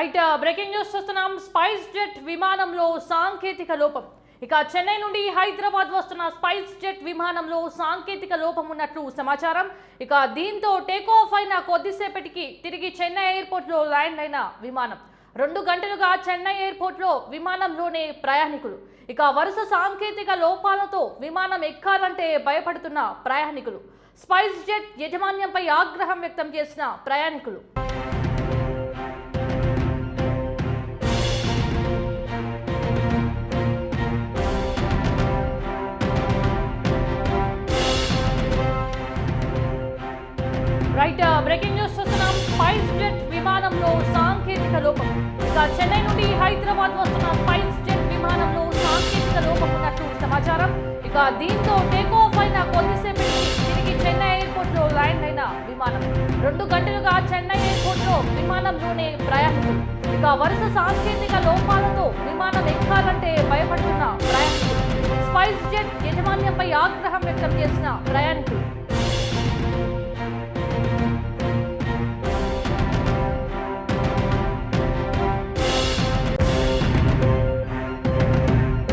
Right breaking news చూస్తున్నాం. SpiceJet విమానంలో సాంకేతిక లోపం. ఇక చెన్నై నుండి హైదరాబాద్ వస్తున్న స్పైస్ జెట్ విమానంలో సాంకేతిక లోపం ఉన్నట్లు సమాచారం. ఇక దీంతో టేక్ ఆఫ్ అయిన కొద్దిసేపటికి తిరిగి చెన్నై ఎయిర్పోర్ట్లో ల్యాండ్ అయిన విమానం. రెండు గంటలుగా చెన్నై ఎయిర్పోర్ట్లో విమానంలోనే ప్రయాణికులు. ఇక వరుస సాంకేతిక లోపాలతో విమానం ఎక్కాలంటే భయపడుతున్న ప్రయాణికులు. స్పైస్ జెట్ యజమాన్యంపై ఆగ్రహం వ్యక్తం చేసిన ప్రయాణికులు. రైట్ బ్రేకింగ్ న్యూస్ చూస్తున్నాం. స్పైస్ జెట్ విమానంలో సాంకేతిక లోపం. ఇక చెన్నై నుండి హైదరాబాద్ వస్తున్న స్పైస్ జెట్ విమానంలో సాంకేతిక లోపం ఉన్నట్లు సమాచారం. ఇక దీంతో టేక్ ఆఫ్ అయిన కొద్దిసేపటికి తిరిగి చెన్నై ఎయిర్పోర్ట్లో ల్యాండ్ అయిన విమానం. రెండు గంటలుగా చెన్నై ఎయిర్పోర్ట్లో విమానంలోనే ప్రయాణికులు. ఇక వరుస సాంకేతిక లోపాలతో విమానం ఎక్కాలంటే భయపడుతున్న ప్రయాణికులు. స్పైస్ జెట్ యజమాన్యంపై ఆగ్రహం వ్యక్తం చేసిన ప్రయాణికులు.